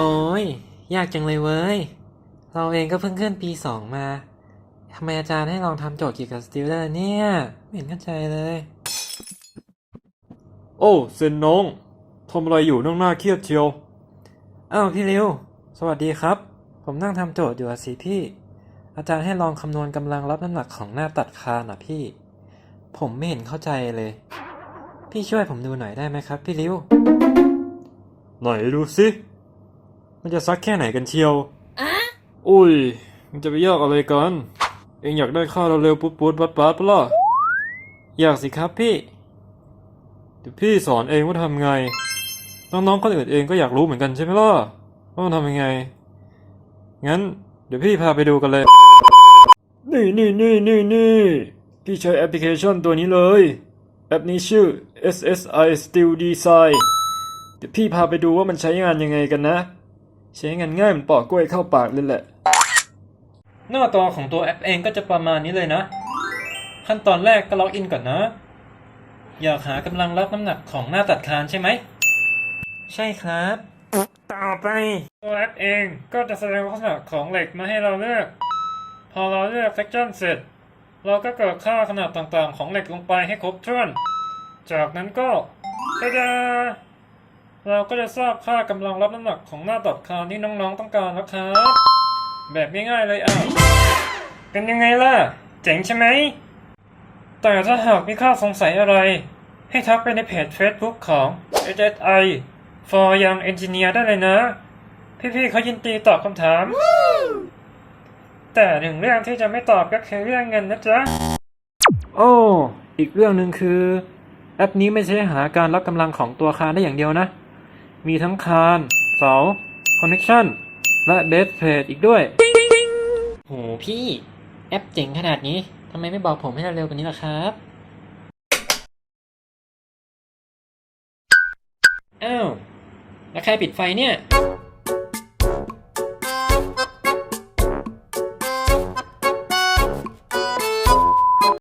โอ้ย ยากจังเลยเว้ย เราเองก็เพิ่งขึ้นปีสองมาทำไมอาจารย์ให้ลองทำโจทย์เกี่ยวกับสติลเลอร์เนี่ย ไม่เห็นเข้าใจเลย โอ้เซนน้องทำอะไรอยู่นั่งหน้าเครียดเชียว อ้าวพี่ริว สวัสดีครับ ผมนั่งทำโจทย์อยู่อะสิพี่ อาจารย์ให้ลองคำนวณกำลังรับน้ำหนักของหน้าตัดคานอะพี่ ผมไม่เห็นเข้าใจเลย พี่ช่วยผมดูหน่อยได้ไหมครับ พี่ริวไหนดูสิ มันจะซักแค่ไหนกันเชียวอุ้ย มันจะไปยากอะไรกัน เองอยากได้ข้าวเร็วๆปุ๊ดปุ๊ดปัดปัดปะล่ะ อยากสิครับพี่ เดี๋ยวพี่สอนเองว่าทำไง น้องๆคนอื่นเองก็อยากรู้เหมือนกันใช่ไหมล่ะ ว่ามันทำยังไง งั้น เดี๋ยวพี่พาไปดูกันเลย นี่นี่นี่นี่นี่พี่ใช้แอปพลิเคชันตัวนี้เลย แอปนี้ชื่อ SSI Still Design เดี๋ยวพี่พาไปดูว่ามันใช้งานยังไงกันนะ ใช้งานง่ายเหมือนปอกกล้วยเข้าปากเลยแหละ หน้าตาของตัวแอปเองก็จะประมาณนี้เลยนะ ขั้นตอนแรกก็ล็อกอินก่อนนะ อยากหากำลังรับน้ำหนักของหน้าตัดคานใช่ไหม ใช่ครับ ต่อไป ตัวแอปเองก็จะแสดงลักษณะของเหล็กมาให้เราเลือก พอเราเลือกเซกชันเสร็จ เราก็เกิดค่าขนาดต่างๆ ของเหล็กลงไปให้ครบถ้วน จากนั้นก็ตะดา เราก็จะทราบค่ากำลังรับน้ำหนักของหน้าตัดคานที่น้องๆต้องการแล้วครับ แบบง่ายๆเลยอะเป็นยังไงล่ะ เจ๋งใช่ไหม แต่ถ้าหากมีข้อสงสัยอะไร ให้ทักไปในเพจ Facebook ของ HSI for Young Engineer ได้เลยนะ พี่ๆเขายินดีตอบคำถาม แต่หนึ่งเรื่องที่จะไม่ตอบก็คือเรื่องเงินนะจ๊ะ โอ้ อีกเรื่องหนึ่งคือ แอปนี้ไม่ใช่หาการรับกำลังของตัวคานได้อย่างเดียวนะ มีทั้งคานเสาคอนเน c t ชันและเบสเพจอีกด้วย โหพี่ แอปเจ๋งขนาดนี้ทำไมไม่บอกผมให้เร็วๆกว่านี้ล่ะครับ อ้าว แล้วใครปิดไฟเนี่ย